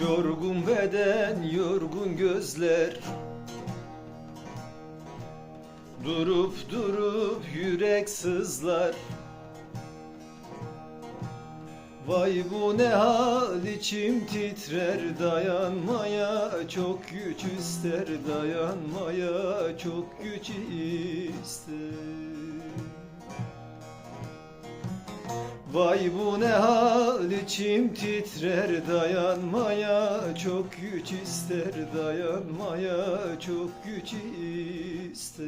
Yorgun beden, yorgun gözler. Durup durup yürek sızlar. Vay bu ne hal içim titrer. Dayanmaya çok güç ister. Dayanmaya çok güç ister Vay bu ne hal içim titrer dayanmaya çok güç ister dayanmaya çok güç ister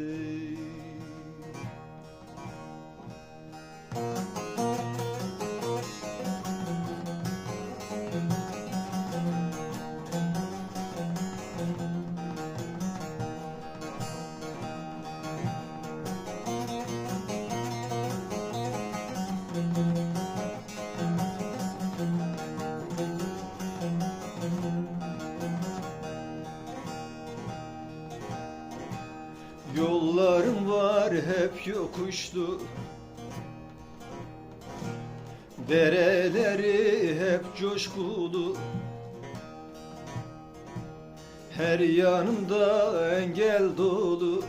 Yollarım var hep yokuşlu. Dereleri hep coşkulu. Her yanımda engel dolu.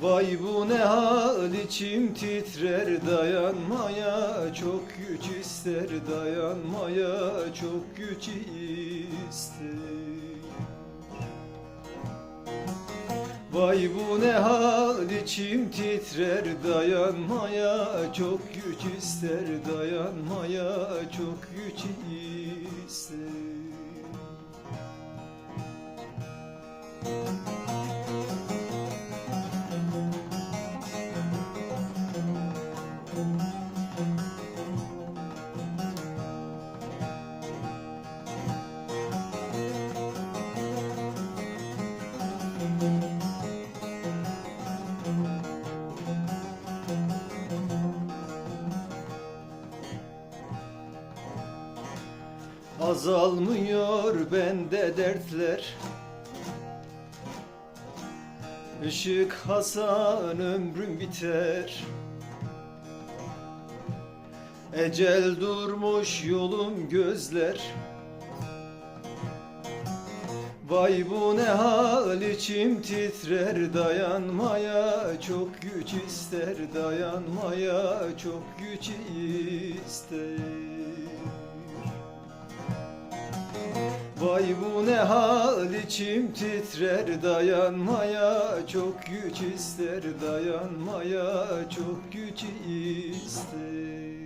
Vay bu ne hal içim titrer dayanmaya Çok güç ister dayanmaya çok güç ister Vay bu ne hal? İçim titrer dayanmaya Çok güç ister dayanmaya çok güç ister Azalmıyor bende dertler. Işık Hasan ömrüm biter. Ecel durmuş yolum gözler. Vay bu ne hal içim titrer. Dayanmaya Çok güç ister. Dayanmaya çok güç ister Vay bu ne hal içim titrer dayanmaya Çok güç ister dayanmaya çok güç ister